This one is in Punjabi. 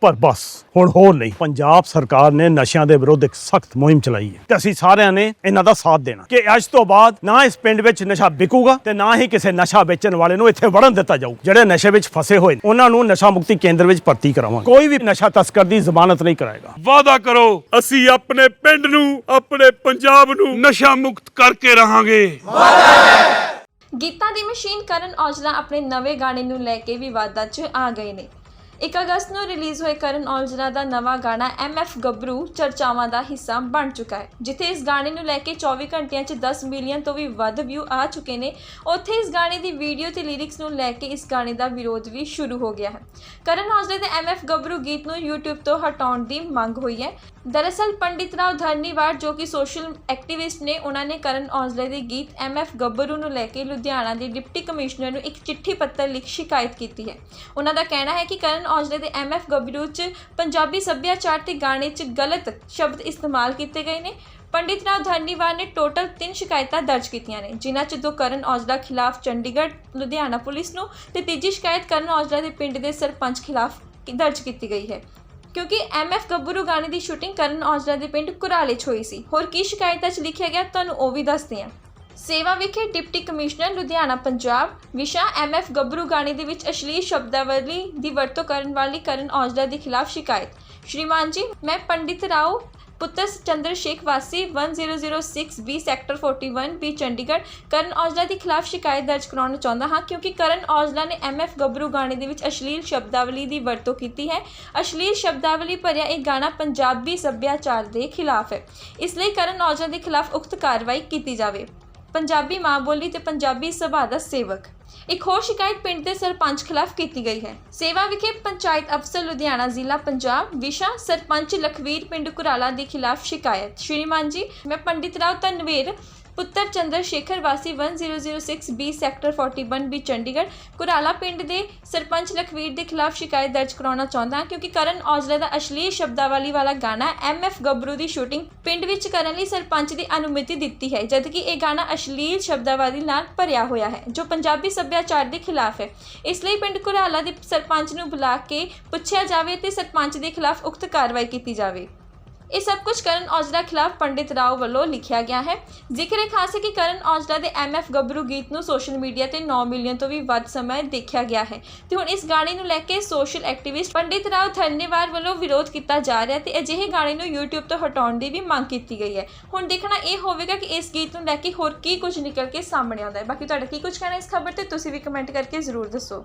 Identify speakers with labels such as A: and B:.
A: ਪਰ ਬਸ ਹੁਣ ਹੋਰ ਨਹੀਂ। ਪੰਜਾਬ ਸਰਕਾਰ ਨੇ ਨਸ਼ਿਆਂ ਦੇ ਵਿਰੁੱਧ ਇੱਕ ਸਖਤ ਮੁਹਿੰਮ ਚਲਾਈ ਹੈ ਤੇ ਅਸੀਂ ਸਾਰਿਆਂ ਨੇ ਇਹਨਾਂ ਦਾ ਸਾਥ ਦੇਣਾ। ਕਿ ਅੱਜ ਤੋਂ ਬਾਅਦ ਨਾ ਇਸ ਪਿੰਡ ਵਿੱਚ ਨਸ਼ਾ ਵਿਕੂਗਾ ਤੇ ਨਾ ਹੀ ਕਿਸੇ ਨਸ਼ਾ ਵੇਚਣ ਵਾਲੇ ਨੂੰ ਇੱਥੇ ਵੜਨ ਦਿੱਤਾ ਜਾਊ ਜਿਹੜੇ ਨਸ਼ੇ ਵਿੱਚ ਫਸੇ ਹੋਏ ਨੇ। ਉਹਨਾਂ ਨੂੰ ਨਸ਼ਾ ਮੁਕਤੀ ਕੇਂਦਰ ਵਿੱਚ ਭਰਤੀ ਕਰਾਵਾਂਗੇ। ਕੋਈ ਵੀ ਨਸ਼ਾ ਤਸਕਰ ਦੀ ਜ਼ਮਾਨਤ ਨਹੀਂ ਕਰਾਏਗਾ।
B: ਵਾਅਦਾ ਕਰੋ ਅਸੀਂ ਆਪਣੇ ਪਿੰਡ ਨੂੰ ਆਪਣੇ ਪੰਜਾਬ ਨੂੰ ਨਸ਼ਾ ਮੁਕਤ ਕਰਕੇ ਰਹਾਂਗੇ।
C: ਗੀਤਾਂ ਦੀ ਮਸ਼ੀਨ ਕਰਨ ਔਜਲਾ ਆਪਣੇ ਨਵੇਂ ਗਾਣੇ ਨੂੰ ਲੈ ਕੇ ਵਿਵਾਦਾਂ 'ਚ ਆ ਗਏ ਨੇ। 1 ਅਗਸਤ ਨੂੰ ਰਿਲੀਜ਼ ਹੋਏ ਕਰਨ ਔਜਲਾ ਦਾ ਨਵਾਂ ਗਾਣਾ ਐਮਐਫ ਗੱਭਰੂ ਚਰਚਾਵਾਂ ਦਾ ਹਿੱਸਾ ਬਣ ਚੁੱਕਾ ਹੈ, ਜਿੱਥੇ ਇਸ ਗਾਣੇ ਨੂੰ ਲੈ ਕੇ 24 ਘੰਟਿਆਂ 'ਚ 10 ਮਿਲੀਅਨ ਤੋਂ ਵੀ ਵੱਧ ਵਿਊ ਆ ਚੁੱਕੇ ਨੇ। ਉੱਥੇ ਇਸ ਗਾਣੇ ਦੀ ਵੀਡੀਓ ਤੇ ਲਿਰਿਕਸ ਨੂੰ ਲੈ ਕੇ ਇਸ ਗਾਣੇ ਦਾ ਵਿਰੋਧ ਵੀ ਸ਼ੁਰੂ ਹੋ ਗਿਆ ਹੈ। ਕਰਨ ਔਜਲੇ ਦੇ ਐਮਐਫ ਗੱਭਰੂ ਗੀਤ ਨੂੰ YouTube ਤੋਂ ਹਟਾਉਣ ਦੀ ਮੰਗ ਹੋਈ ਹੈ। ਦਰਅਸਲ ਪੰਡਿਤ ਰਾਓ ਧਰਨੀਵਾਲ ਜੋ ਕਿ ਸੋਸ਼ਲ ਐਕਟਿਵਿਸਟ ਨੇ, ਉਹਨਾਂ ਨੇ ਕਰਨ ਔਜਲੇ ਦੇ ਗੀਤ ਐਮਐਫ ਗੱਭਰੂ ਨੂੰ ਲੈ ਕੇ ਲੁਧਿਆਣਾ ਦੇ ਡਿਪਟੀ ਕਮਿਸ਼ਨਰ ਨੂੰ ਇੱਕ ਚਿੱਠੀ ਪੱਤਰ ਲਿਖ ਸ਼ਿਕਾਇਤ ਕੀਤੀ ਹੈ। ਉਹਨਾਂ ਦਾ ਕਹਿਣਾ ਹੈ ਕਿ ਕਰਨ ਔਜਲੇ ਦੇ ਐਮਐਫ ਗੱਭਰੂ 'ਚ ਪੰਜਾਬੀ ਸੱਭਿਆਚਾਰ ਤੇ ਗਾਣੇ 'ਚ ਗਲਤ ਸ਼ਬਦ ਇਸਤੇਮਾਲ ਕੀਤੇ ਗਏ ਨੇ। ਪੰਡਿਤ ਰਾਓ ਧਰਨੀਵਾਲ ਨੇ ਟੋਟਲ 3 ਸ਼ਿਕਾਇਤਾਂ ਦਰਜ ਕੀਤੀਆਂ ਨੇ, ਜਿਨ੍ਹਾਂ 'ਚ ਦੋ ਕਰਨ ਔਜਲਾ ਖਿਲਾਫ ਚੰਡੀਗੜ੍ਹ, ਲੁਧਿਆਣਾ ਪੁਲਿਸ ਨੂੰ ਤੇ ਤੀਜੀ ਸ਼ਿਕਾਇਤ ਕਰਨ ਔਜਲਾ ਦੇ ਪਿੰਡ ਦੇ ਸਰਪੰਚ ਖਿਲਾਫ ਦਰਜ ਕੀਤੀ ਗਈ ਹੈ। ਕਿਉਂਕਿ ਐਮਐਫ ਗੱਭਰੂ ਗਾਣੇ ਦੀ ਸ਼ੂਟਿੰਗ ਕਰਨ ਔਜਲਾ ਦੇ ਪਿੰਡ ਕੁਰਾਲੇ 'ਚ ਹੋਈ ਸੀ। ਹੋਰ ਕੀ ਸ਼ਿਕਾਇਤਾਂ 'ਚ ਲਿਖਿਆ ਗਿਆ ਤੁਹਾਨੂੰ ਉਹ ਵੀ ਦੱਸਦੇ ਹਾਂ। ਸੇਵਾ ਵਿਖੇ ਡਿਪਟੀ ਕਮਿਸ਼ਨਰ ਲੁਧਿਆਣਾ, ਪੰਜਾਬ, ਵਿਸ਼ਾ ਐਮਐਫ ਗੱਭਰੂ ਗਾਣੇ ਦੇ ਵਿੱਚ ਅਸ਼ਲੀਲ ਸ਼ਬਦਾਵਲੀ ਦੀ ਵਰਤੋਂ ਕਰਨ ਵਾਲੀ ਕਰਨ ਔਜਲਾ ਦੇ ਖਿਲਾਫ ਸ਼ਿਕਾਇਤ। ਸ਼੍ਰੀਮਾਨ ਜੀ, ਮੈਂ ਪੰਡਿਤ ਰਾਓ ਪੁੱਤਰ ਚੰਦਰ ਸ਼ੇਖ ਵਾਸੀ 1006 ਬੀ ਸੈਕਟਰ 41 ਬੀ ਚੰਡੀਗੜ੍ਹ। ਕਰਨ ਔਜਲਾ ਦੇ ਖਿਲਾਫ ਸ਼ਿਕਾਇਤ ਦਰਜ ਕਰਾਉਣਾ ਚਾਹੁੰਦਾ ਹਾਂ ਕਿਉਂਕਿ ਕਰਨ ਔਜਲਾ ਨੇ ਐਮਐਫ ਗੱਭਰੂ ਗਾਣੇ ਦੇ ਵਿੱਚ ਅਸ਼ਲੀਲ ਸ਼ਬਦਾਵਲੀ ਦੀ ਵਰਤੋਂ ਕੀਤੀ ਹੈ। ਅਸ਼ਲੀਲ ਸ਼ਬਦਾਵਲੀ ਭਰਿਆ ਇਹ ਗਾਣਾ ਪੰਜਾਬੀ ਸੱਭਿਆਚਾਰ ਦੇ ਖਿਲਾਫ ਹੈ। ਇਸ ਲਈ ਕਰਨ ਔਜਲਾ ਦੇ ਖਿਲਾਫ ਉਕਤ ਕਾਰਵਾਈ ਕੀਤੀ ਜਾਵੇ। ਪੰਜਾਬੀ ਮਾਂ ਬੋਲੀ ਤੇ ਪੰਜਾਬੀ ਸਭਾ ਦਾ ਸੇਵਕ ਇੱਕ ਹੋਰ ਸ਼ਿਕਾਇਤ ਪਿੰਡ ਦੇ ਸਰਪੰਚ ਖਿਲਾਫ ਕੀਤੀ ਗਈ ਹੈ। ਸੇਵਾ ਵਿਖੇ ਪੰਚਾਇਤ ਅਫਸਰ ਲੁਧਿਆਣਾ ਜ਼ਿਲ੍ਹਾ ਪੰਜਾਬ, ਵਿਸ਼ਾ ਸਰਪੰਚ ਲਖਵੀਰ ਪਿੰਡ ਕੁਰਾਲਾ ਦੇ ਖਿਲਾਫ ਸ਼ਿਕਾਇਤ। ਸ਼੍ਰੀਮਾਨ ਜੀ, ਮੈਂ ਪੰਡਿਤ ਰਾਓ ਤਨਵੀਰ ਪੁੱਤਰ ਚੰਦਰ ਸ਼ੇਖਰ ਵਾਸੀ 1006 B sector 41 B Chandigarh. Kurala ਪਿੰਡ ਦੇ ਸਰਪੰਚ ਲਖਵੀਰ ਦੇ ਖਿਲਾਫ ਸ਼ਿਕਾਇਤ ਦਰਜ ਕਰਾਉਣਾ ਚਾਹੁੰਦਾ ਹਾਂ ਕਿਉਂਕਿ ਕਰਨ ਔਜਲਾ ਦਾ ਅਸ਼ਲੀਲ ਸ਼ਬਦਾਵਲੀ ਵਾਲਾ ਗਾਣਾ ਐਮਐਫ ਗੱਭਰੂ ਦੀ ਸ਼ੂਟਿੰਗ ਪਿੰਡ ਵਿੱਚ ਕਰਨ ਲਈ ਸਰਪੰਚ ਦੀ ਅਨੁਮਤੀ ਦਿੱਤੀ ਹੈ, ਜਦਕਿ ਇਹ ਗਾਣਾ ਅਸ਼ਲੀਲ ਸ਼ਬਦਾਵਲੀ ਨਾਲ ਭਰਿਆ ਹੋਇਆ ਹੈ, ਜੋ ਪੰਜਾਬੀ ਸੱਭਿਆਚਾਰ ਦੇ ਖਿਲਾਫ ਹੈ। ਇਸ ਲਈ ਪਿੰਡ ਕੁਰਾਲਾ ਦੇ ਸਰਪੰਚ ਨੂੰ ਬੁਲਾ ਕੇ ਪੁੱਛਿਆ ਜਾਵੇ ਤੇ ਸਰਪੰਚ ਦੇ ਖਿਲਾਫ ਉਕਤ ਕਾਰਵਾਈ ਕੀਤੀ ਜਾਵੇ। ਇਹ ਸਭ ਕੁਝ ਕਰਨ ਔਜਲਾ ਖਿਲਾਫ ਪੰਡਿਤ ਰਾਓ ਵੱਲੋਂ ਲਿਖਿਆ ਗਿਆ ਹੈ। ਜ਼ਿਕਰ ਹੈ ਖਾਸ ਹੈ ਕਿ ਕਰਨ ਔਜਲਾ ਦੇ ਐਮਐਫ ਗੱਭਰੂ ਗੀਤ ਨੂੰ ਸੋਸ਼ਲ ਮੀਡੀਆ ਤੇ 9 ਮਿਲੀਅਨ ਤੋਂ ਵੀ ਵੱਧ ਸਮਾਂ ਦੇਖਿਆ ਗਿਆ ਹੈ ਤੇ ਹੁਣ ਇਸ ਗਾਣੇ ਨੂੰ ਲੈ ਕੇ ਸੋਸ਼ਲ ਐਕਟਿਵਿਸਟ ਪੰਡਿਤ ਰਾਓ ਧੰਨੇਵਾਲ ਵੱਲੋਂ ਵਿਰੋਧ ਕੀਤਾ ਜਾ ਰਿਹਾ ਤੇ ਅਜਿਹੇ ਗਾਣੇ ਨੂੰ YouTube ਤੋਂ ਹਟਾਉਣ ਦੀ ਵੀ ਮੰਗ ਕੀਤੀ ਗਈ ਹੈ। ਹੁਣ ਦੇਖਣਾ ਇਹ ਹੋਵੇਗਾ ਕਿ ਇਸ ਗੀਤ ਨੂੰ ਲੈ ਕੇ ਹੋਰ ਕੀ ਕੁਝ ਨਿਕਲ ਕੇ ਸਾਹਮਣੇ ਆਉਂਦਾ ਹੈ। ਬਾਕੀ ਤੁਹਾਡਾ ਕੀ ਕੁਝ ਕਹਿਣਾ ਇਸ ਖਬਰ ਤੇ ਤੁਸੀਂ ਵੀ ਕਮੈਂਟ ਕਰਕੇ ਜ਼ਰੂਰ ਦੱਸੋ।